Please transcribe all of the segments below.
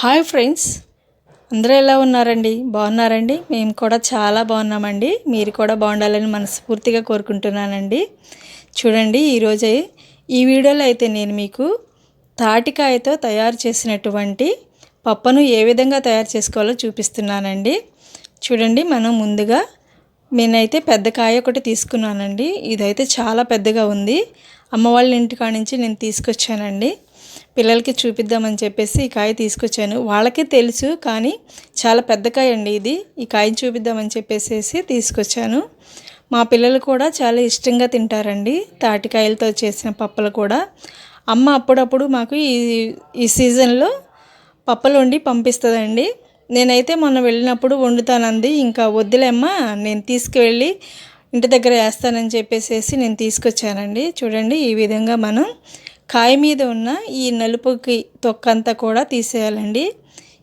Hi friends. అందరూ ఎలా ఉన్నారండి? బాగున్నారండి? మేము కూడా చాలా బాగున్నామండి. మీరు కూడా బాగుండాలని మనస్ఫూర్తిగా కోరుకుంటున్నానండి. చూడండి ఈరోజే ఈ వీడియోలో అయితే నేను మీకు తాటికాయతో తయారు చేసినటువంటి పప్పును ఏ విధంగా తయారు చేసుకోవాలో చూపిస్తున్నానండి. చూడండి మనం ముందుగా నేనైతే పెద్ద కాయ ఒకటి తీసుకున్నానండి. ఇదైతే చాలా పెద్దగా ఉంది. అమ్మ వాళ్ళ ఇంటికాడ నుంచి నేను తీసుకొచ్చానండి. పిల్లలకి చూపిద్దామని చెప్పేసి ఈ కాయ తీసుకొచ్చాను. వాళ్ళకి తెలుసు కానీ చాలా పెద్ద కాయ అండి ఇది. ఈ కాయని చూపిద్దామని చెప్పేసి తీసుకొచ్చాను. మా పిల్లలు కూడా చాలా ఇష్టంగా తింటారండి. తాటికాయలతో చేసిన పప్పలు కూడా. అమ్మ అప్పుడప్పుడు మాకు ఈ ఈ సీజన్లో పప్పలు వండి పంపిస్తుందండి. నేనైతే మొన్న వెళ్ళినప్పుడు వండుతానంది. ఇంకా వద్దులేమ్మా నేను తీసుకువెళ్ళి ఇంటి దగ్గర వేస్తానని చెప్పేసి నేను తీసుకొచ్చానండి. చూడండి ఈ విధంగా మనం కాయ మీద ఉన్న ఈ నలుపుకి తొక్కంతా కూడా తీసేయాలండి.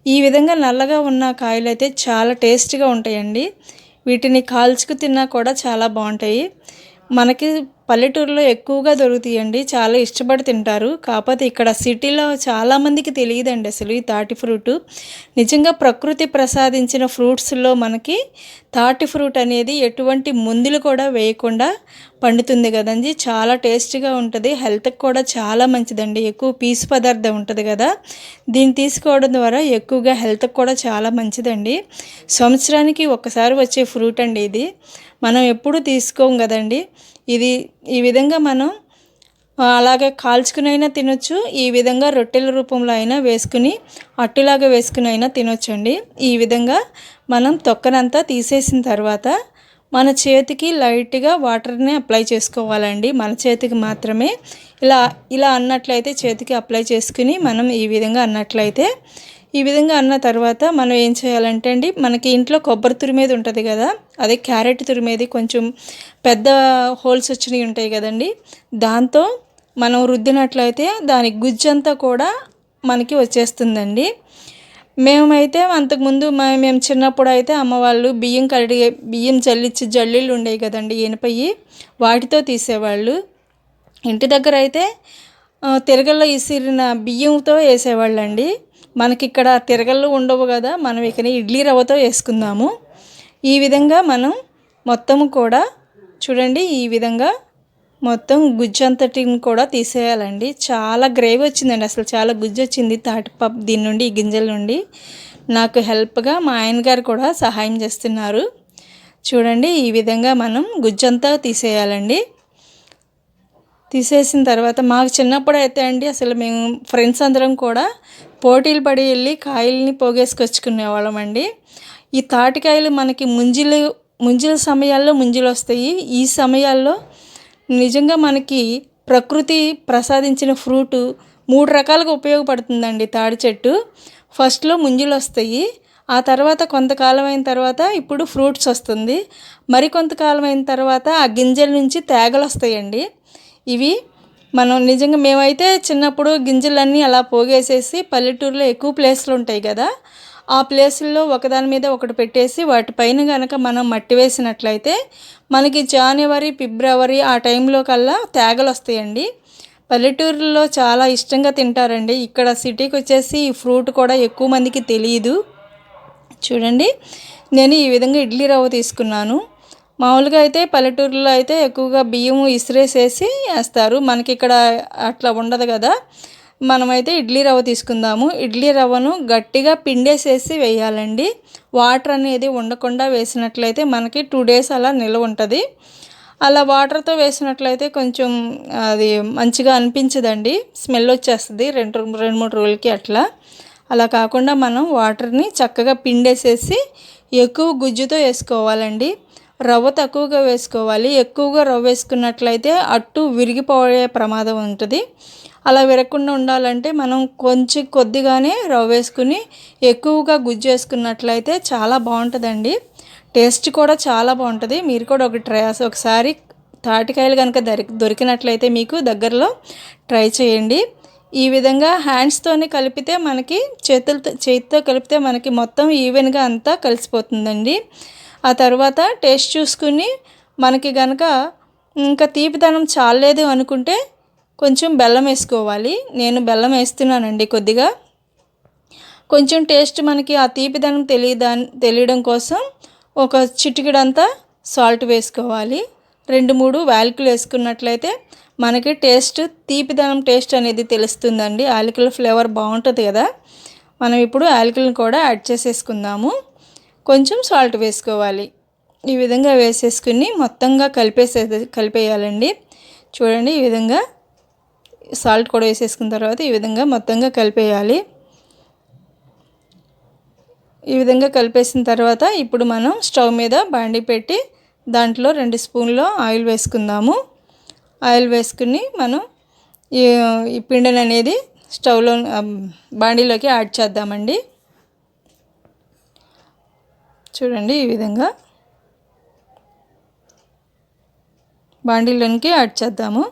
ఈ విధంగా నల్లగా ఉన్న కాయలు అయితే చాలా టేస్ట్గా ఉంటాయండి. వీటిని కాల్చుకు తిన్నా కూడా చాలా బాగుంటాయి. మనకి పల్లెటూరులో ఎక్కువగా దొరుకుతాయండి చాలా ఇష్టపడి తింటారు. కాకపోతే ఇక్కడ సిటీలో చాలామందికి తెలియదండి అసలు ఈ తాటి ఫ్రూట్. నిజంగా ప్రకృతి ప్రసాదించిన ఫ్రూట్స్లో మనకి తాటి ఫ్రూట్ అనేది ఎటువంటి మందులు కూడా వేయకుండా పండుతుంది కదండి. చాలా టేస్టీగా ఉంటుంది. హెల్త్కి కూడా చాలా మంచిదండి. ఎక్కువ పీసు పదార్థం ఉంటుంది కదా. దీన్ని తీసుకోవడం ద్వారా ఎక్కువగా హెల్త్కి కూడా చాలా మంచిదండి. సంవత్సరానికి ఒకసారి వచ్చే ఫ్రూట్ అండి ఇది. మనం ఎప్పుడు తీసుకోం కదండి. ఇది ఈ విధంగా మనం అలాగే కాల్చుకునైనా తినొచ్చు. ఈ విధంగా రొట్టెల రూపంలో అయినా వేసుకుని అట్టులాగా వేసుకుని అయినా తినొచ్చండి. ఈ విధంగా మనం తొక్కనంతా తీసేసిన తర్వాత మన చేతికి లైట్గా వాటర్ని అప్లై చేసుకోవాలండి. మన చేతికి మాత్రమే. ఇలా ఇలా అన్నట్లయితే చేతికి అప్లై చేసుకుని మనం ఈ విధంగా అన్నట్లయితే ఈ విధంగా అన్న తర్వాత మనం ఏం చేయాలంటే అండి మనకి ఇంట్లో కొబ్బరి తురిమేది ఉంటుంది కదా అదే క్యారెట్ తురిమేది కొంచెం పెద్ద హోల్స్ వచ్చినవి ఉంటాయి కదండి దాంతో మనం రుద్దినట్లయితే దాని గుజ్జంతా కూడా మనకి వచ్చేస్తుందండి. మేమైతే అంతకుముందు మేము చిన్నప్పుడు అయితే అమ్మ వాళ్ళు బియ్యం కడిగే బియ్యం చల్లించి జల్లీలు ఉండేవి కదండి ఎనిపయ్యి వాటితో తీసేవాళ్ళు. ఇంటి దగ్గర అయితే తిరగల్లో ఇసిరిన బియ్యంతో వేసేవాళ్ళండి. మనకి ఇక్కడ తిరగళ్ళు ఉండవు కదా మనం ఇక్కడ ఇడ్లీ రవ్వతో వేసుకుందాము. ఈ విధంగా మనం మొత్తం కూడా చూడండి ఈ విధంగా మొత్తం గుజ్జు అంతటిని కూడా తీసేయాలండి. చాలా గ్రేవీ వచ్చిందండి అసలు చాలా గుజ్జు వచ్చింది తాటిపప్పు దీని నుండి ఈ గింజల నుండి. నాకు హెల్ప్గా మా ఆయన గారు కూడా సహాయం చేస్తున్నారు. చూడండి ఈ విధంగా మనం గుజ్జంతా తీసేయాలండి. తీసేసిన తర్వాత మాకు చిన్నప్పుడు అయితే అండి అసలు మేము ఫ్రెండ్స్ అందరం కూడా పోటీలు పడి వెళ్ళి కాయల్ని పోగేసుకొచ్చుకునే వాళ్ళం అండి. ఈ తాటికాయలు మనకి ముంజిలు ముంజిల సమయాల్లో ముంజిలు వస్తాయి. ఈ సమయాల్లో నిజంగా మనకి ప్రకృతి ప్రసాదించిన ఫ్రూటు మూడు రకాలుగా ఉపయోగపడుతుందండి తాడి చెట్టు. ఫస్ట్లో ముంజులు వస్తాయి. ఆ తర్వాత కొంతకాలం అయిన తర్వాత ఇప్పుడు ఫ్రూట్స్ వస్తుంది. మరికొంతకాలం అయిన తర్వాత ఆ గింజల నుంచి తేగలు వస్తాయండి. ఇవి మనం నిజంగా మేమైతే చిన్నప్పుడు గింజలన్నీ అలా పోగేసేసి పల్లెటూరులో ఎక్కువ ప్లేస్లు ఉంటాయి కదా ఆ ప్లేసుల్లో ఒకదాని మీద ఒకటి పెట్టేసి వాటిపైన కనుక మనం మట్టి వేసినట్లయితే మనకి జనవరి ఫిబ్రవరి ఆ టైంలో కల్లా తేగలు వస్తాయండి. పల్లెటూరులో చాలా ఇష్టంగా తింటారండి. ఇక్కడ సిటీకి వచ్చేసి ఈ ఫ్రూట్ కూడా ఎక్కువ మందికి తెలియదు చూడండి నేను ఈ విధంగా ఇడ్లీ రవ్వ తీసుకున్నాను. మామూలుగా అయితే పల్లెటూరులో అయితే ఎక్కువగా బియ్యం ఇసిరేసేసి వేస్తారు. మనకి ఇక్కడ అట్లా ఉండదు కదా. మనమైతే ఇడ్లీ రవ్వ తీసుకుందాము. ఇడ్లీ రవ్వను గట్టిగా పిండేసేసి వేయాలండి. వాటర్ అనేది ఉండకుండా వేసినట్లయితే మనకి టూ డేస్ అలా నిల్వ ఉంటుంది. అలా వాటర్తో వేసినట్లయితే కొంచెం అది మంచిగా అనిపించదండి. స్మెల్ వచ్చేస్తుంది రెండు రెండు మూడు రోజులకి అట్లా. అలా కాకుండా మనం వాటర్ని చక్కగా పిండేసేసి ఎక్కువ గుజ్జుతో వేసుకోవాలండి. రవ్వ తక్కువగా వేసుకోవాలి. ఎక్కువగా రవ్వ వేసుకున్నట్లయితే అట్టు విరిగిపోయే ప్రమాదం ఉంటుంది. అలా విరగకుండా ఉండాలంటే మనం కొంచెం కొద్దిగానే రవ్వ వేసుకుని ఎక్కువగా గుజ్జు వేసుకున్నట్లయితే చాలా బాగుంటుందండి. టేస్ట్ కూడా చాలా బాగుంటుంది. మీరు కూడా ఒక ట్రై ఒకసారి తాటికాయలు కనుక దొరి దొరికినట్లయితే మీకు దగ్గరలో ట్రై చేయండి. ఈ విధంగా హ్యాండ్స్తోనే కలిపితే మనకి చేతులతో చేతితో కలిపితే మనకి మొత్తం ఈవెన్గా అంతా కలిసిపోతుందండి. ఆ తర్వాత టేస్ట్ చూసుకుని మనకి కనుక ఇంకా తీపిదనం చాలేదు అనుకుంటే కొంచెం బెల్లం వేసుకోవాలి. నేను బెల్లం వేస్తున్నానండి కొద్దిగా. కొంచెం టేస్ట్ మనకి ఆ తీపిదనం తెలియదా తెలియడం కోసం ఒక చిటికెడంతా సాల్ట్ వేసుకోవాలి. రెండు మూడు యాలకులు వేసుకున్నట్లయితే మనకి టేస్ట్ తీపిదనం టేస్ట్ అనేది తెలుస్తుందండి. యాలకుల ఫ్లేవర్ బాగుంటుంది కదా. మనం ఇప్పుడు యాలకులను కూడా యాడ్ చేసేసుకుందాము. కొంచెం సాల్ట్ వేసుకోవాలి. ఈ విధంగా వేసేసుకుని మొత్తంగా కలిపేసే కలిపేయాలండి. చూడండి ఈ విధంగా సాల్ట్ కూడా వేసేసుకున్న తర్వాత ఈ విధంగా మొత్తంగా కలిపేయాలి. ఈ విధంగా కలిపేసిన తర్వాత ఇప్పుడు మనం స్టవ్ మీద బాండి పెట్టి దాంట్లో రెండు స్పూన్లు ఆయిల్ వేసుకుందాము. ఆయిల్ వేసుకుని మనం ఈ పిండిని అనేది స్టవ్లో బాండీలోకి యాడ్ చేద్దామండి. చూడండి ఈ విధంగా బాండీలోనికి యాడ్ చేద్దాము.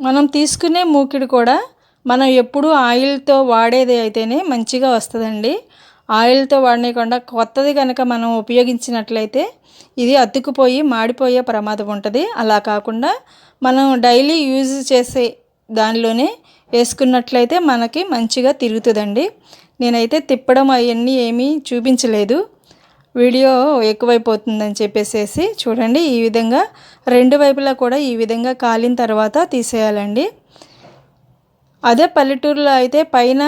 మనం తీసుకునే మూకిడి కూడా మనం ఎప్పుడు ఆయిల్తో వాడేది అయితేనే మంచిగా వస్తుందండి. ఆయిల్తో వాడనీయకుండా కొత్తది కనుక మనం ఉపయోగించినట్లయితే ఇది అతుక్కుపోయి మాడిపోయే ప్రమాదం ఉంటుంది. అలా కాకుండా మనం డైలీ యూజ్ చేసే దానిలోనే వేసుకున్నట్లయితే మనకి మంచిగా తిరుగుతుందండి. నేనైతే తిప్పడం అవన్నీ ఏమీ చూపించలేదు. వీడియో ఎక్కువైపోతుందని చెప్పేసేసి చూడండి ఈ విధంగా రెండు వైపులా కూడా ఈ విధంగా కాలిన తర్వాత తీసేయాలండి. అదే పల్లెటూరులో అయితే పైన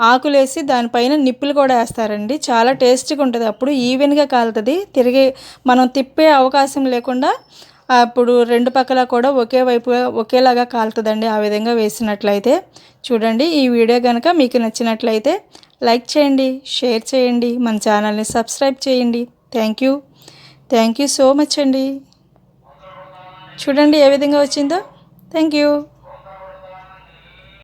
ఆకులేసి దానిపైన నిప్పులు కూడా వేస్తారండి. చాలా టేస్ట్గా ఉంటుంది. అప్పుడు ఈవెన్గా కాలుతుంది. తిరిగి మనం తిప్పే అవకాశం లేకుండా అప్పుడు రెండు పక్కల కూడా ఒకే వైపు ఒకేలాగా కాలుతుందండి ఆ విధంగా వేసినట్లయితే. చూడండి ఈ వీడియో కనుక మీకు నచ్చినట్లయితే లైక్ చేయండి షేర్ చేయండి మన ఛానల్ని సబ్స్క్రైబ్ చేయండి. Thank you. Thank you so much అండి. చూడండి ఏ విధంగా వచ్చిందో. Thank you.